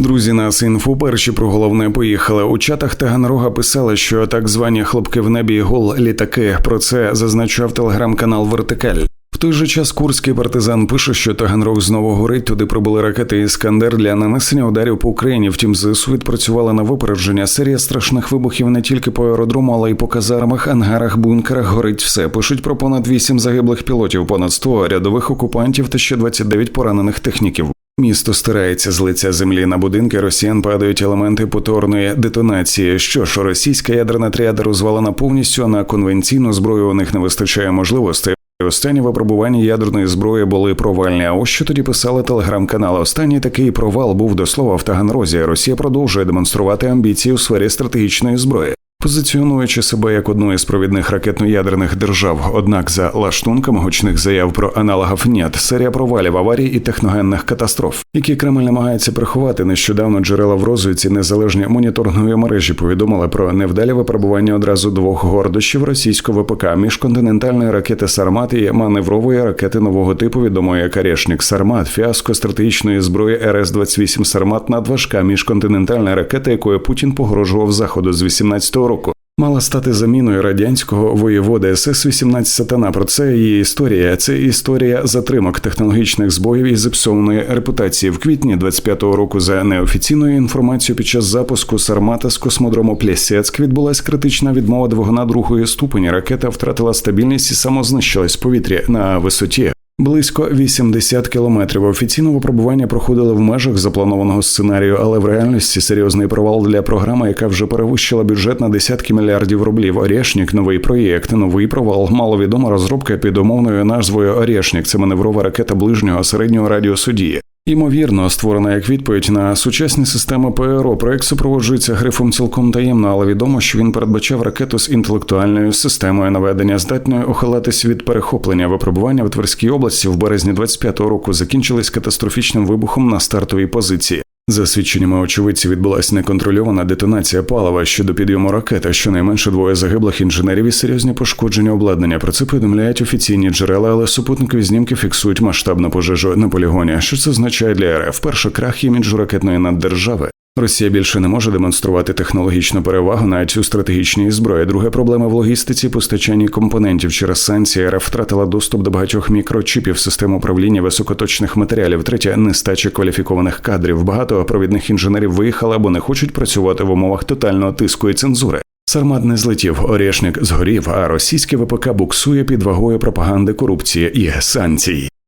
Друзі, нас інфу перші про головне поїхали. У чатах Таганрога писали, що так звані хлопки в небі гол літаки. Про це зазначав телеграм-канал Вертикаль. В той же час курський партизан пише, що Таганрог знову горить. Туди прибули ракети Іскандер для нанесення ударів по Україні. Втім, ЗСУ відпрацювала на випередження. Серія страшних вибухів не тільки по аеродрому, але й по казармах, ангарах, бункерах. Горить все. Пишуть про понад 8 загиблих пілотів, понад 100 рядових окупантів та ще 29 поранених техніків. Місто стирається з лиця землі на будинки. Росіян падають елементи повторної детонації. Що ж, російська ядерна тріада розвалена повністю а на конвенційну зброю. У них не вистачає можливостей. Останні випробування ядерної зброї були провальні. А ось що тоді писали телеграм-канали. Останній такий провал був до слова в Таганрозі. Росія продовжує демонструвати амбіції у сфері стратегічної зброї. Позиціонуючи себе як одну із провідних ракетно-ядерних держав, однак за лаштунками гучних заяв про аналогів НЕТ, серія провалів аварій і техногенних катастроф, які Кремль намагається приховати. Нещодавно джерела в розвідці незалежні моніторингової мережі повідомили про невдалі випробування одразу двох гордощів російського ВПК міжконтинентальної ракети Сармат і маневрової ракети нового типу, відомої як Арешник Сармат, фіаско стратегічної зброї РС 28 Сармат надважка міжконтинентальна ракета, якою Путін погрожував заходу з 18-го року. Мала стати заміною радянського воєвода СС 18 сатана. Про це її історія. Це історія затримок технологічних збоїв і зіпсованої репутації в квітні 25-го року. За неофіційною інформацією, під час запуску Сармата з космодрому Плєсецьк відбулася критична відмова двигуна другої ступені. Ракета втратила стабільність і самознищилась в повітрі на висоті. Близько 80 кілометрів. офіційно випробування проходили в межах запланованого сценарію, але в реальності серйозний провал для програми, яка вже перевищила бюджет на десятки мільярдів рублів. Орєшнік, новий проєкт, новий провал. Маловідома розробка під умовною назвою Орєшнік. Це маневрова ракета ближнього середнього радіусу дії. Ймовірно, створена як відповідь на сучасні системи ПРО. Проект супроводжується грифом цілком таємно, але відомо, що він передбачав ракету з інтелектуальною системою наведення, здатною ухилатись від перехоплення. Випробування в Тверській області в березні 25-го року закінчились катастрофічним вибухом на стартовій позиції. За свідченнями очевидців відбулася неконтрольована детонація палива щодо підйому ракети. Щонайменше двоє загиблих інженерів і серйозні пошкодження обладнання. Про це повідомляють офіційні джерела, але супутникові знімки фіксують масштабну пожежу на полігоні. Що це означає для РФ? Перше крах іміджу ракетної наддержави. Росія більше не може демонструвати технологічну перевагу навіть у стратегічній зброї. Друга проблема в логістиці постачанні компонентів через санкції РФ втратила доступ до багатьох мікрочіпів систем управління високоточних матеріалів. Третя нестача кваліфікованих кадрів. Багато провідних інженерів виїхали або не хочуть працювати в умовах тотального тиску і цензури. Сармат не злетів, Орєшник згорів, а російське ВПК буксує під вагою пропаганди корупції і санкцій.